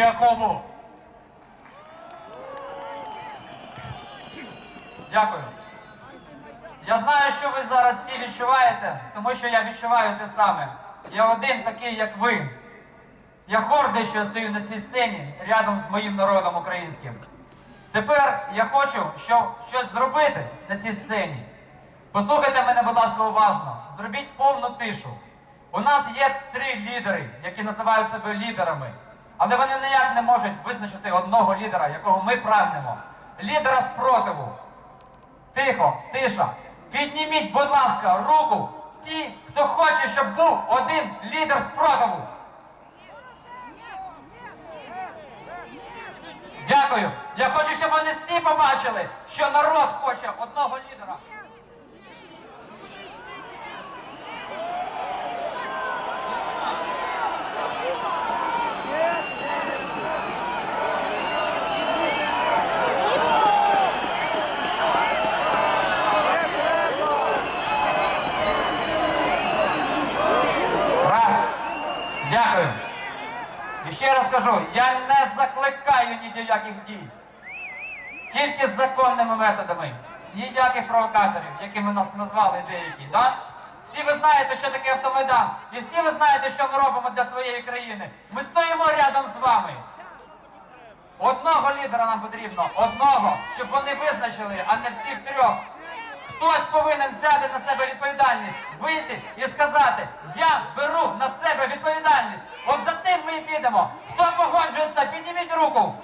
Якому. Дякую. Я знаю, що ви зараз всі відчуваєте, тому що я відчуваю те саме. Я один такий, як ви. Я гордий, що я стою на цій сцені рядом з моїм народом українським. Тепер я хочу що, щось зробити на цій сцені. Послухайте мене, будь ласка, уважно. Зробіть повну тишу. У нас є три лідери, які називають себе лідерами. Але вони ніяк не можуть визначити одного лідера, якого ми прагнемо. Лідера спротиву. Тихо, тиша. Підніміть, будь ласка, руку ті, хто хоче, щоб був один лідер спротиву. Дякую. Я хочу, щоб вони всі побачили, що народ хоче одного лідера. Раз. Дякую. І ще раз кажу, я не закликаю ні до яких дій. Тільки з законними методами. Ніяких провокаторів, якими нас назвали деякі. Да? Всі ви знаєте, що таке автомайдан. І всі ви знаєте, що ми робимо для своєї країни. Ми стоїмо рядом з вами. Одного лідера нам потрібно, одного, щоб вони визначили, а не всіх трьох. Хтось повинен взяти на себе відповідальність, вийти і сказати, я беру на себе відповідальність. От за тим ми і підемо. Хто погоджується, підніміть руку.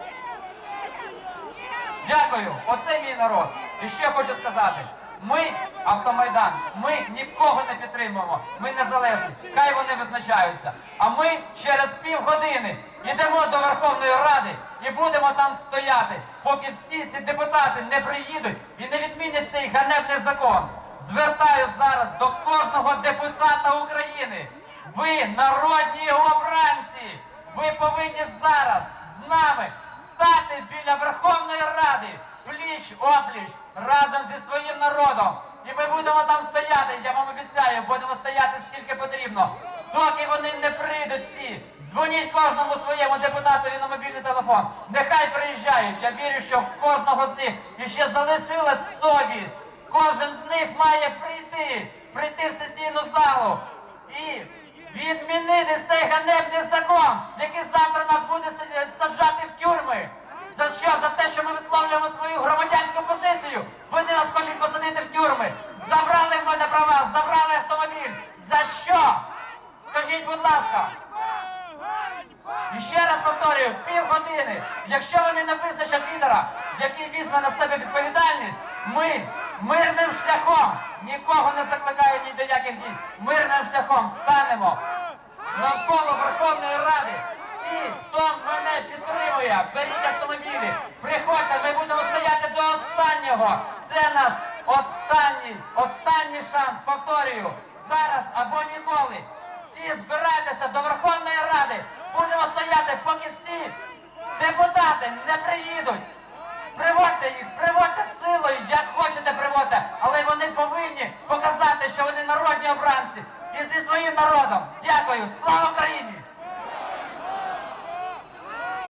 Дякую, оце мій народ. І ще хочу сказати: ми, автомайдан, ми нікого не підтримуємо. Ми незалежні. Хай вони визначаються. А ми через півгодини йдемо до Верховної Ради і будемо там стояти, поки всі ці депутати не приїдуть і не відмінять цей ганебний закон. Звертаюсь зараз до кожного депутата України. Ви народні обранці. Ви повинні зараз з нами стати біля Верховної Ради пліч опліч разом зі своїм народом. І ми будемо там стояти, я вам обіцяю, будемо стояти скільки потрібно. Доки вони не прийдуть всі. Дзвоніть кожному своєму депутатові на мобільний телефон. Нехай приїжджають. Я вірю, що в кожного з них іще залишилась совість. Кожен з них має прийти, прийти в сесійну залу і відмінити цей ганебний закон, який завтра нас буде сад- саджати в тюрми. За що? За те, що ми висловлюємо свою громадянську позицію. Вони нас хочуть посадити в тюрми. Забрали в мене права, забрали автомобіль. За що? Скажіть, будь ласка. І ще раз повторюю, півгодини. Якщо вони не визначать лідера, який візьме на себе відповідальність, ми мирним шляхом нікого не закликаю ні до яких дій. Мирним шляхом станемо навколо Верховної Ради. Всі, хто мене підтримує, беріть автомобілі, приходьте, ми будемо стояти до останнього. Це наш останній, останній шанс. Повторюю, зараз або ніколи. Всі збирайтеся до Верховної Ради. Будемо стояти, поки всі депутати не приїдуть. Приводьте їх, приводьте силою, як хочете приводьте, але вони повинні показати, що вони народні обранці і зі своїм народом. Дякую, слава